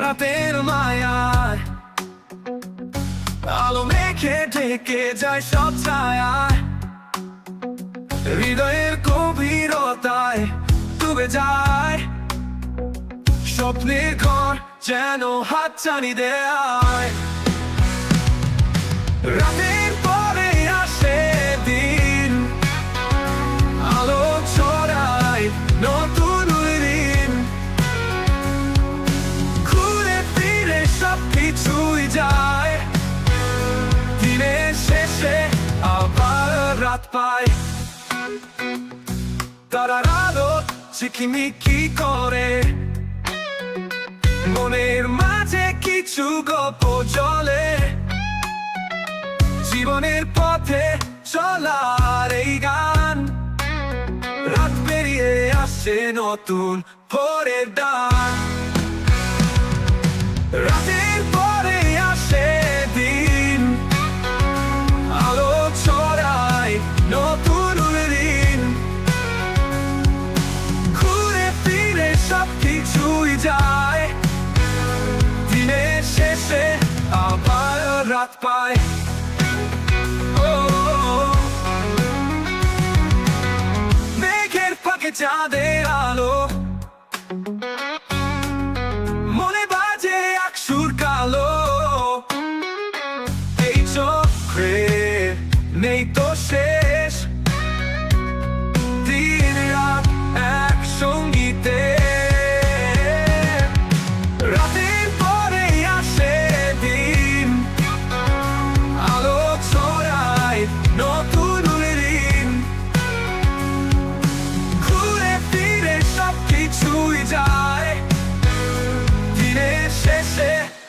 রাতের মায়ায়। আলো মেখে ঢেকে যায় সব ছায়ায়। হৃদয়ের গভীরতায় ডুবে যায়। স্বপ্নের ঘর যেন হাত চানি দেয়। রাতের রাত পায় তারার আলো ঝিকিমিকি করে মনের মাঝে কিছু গল্প জলে জীবনের পথে চলার এই গান রাত পেরিয়ে আসে নতুন ভোরের ডান আবার পায় ও, মেঘের ফাঁকে চাঁদের আলো। মনে বাজে এক সুর কালো। এই চোখে নেই তো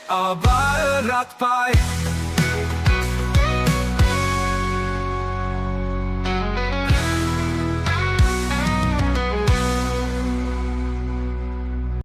যায় দিনের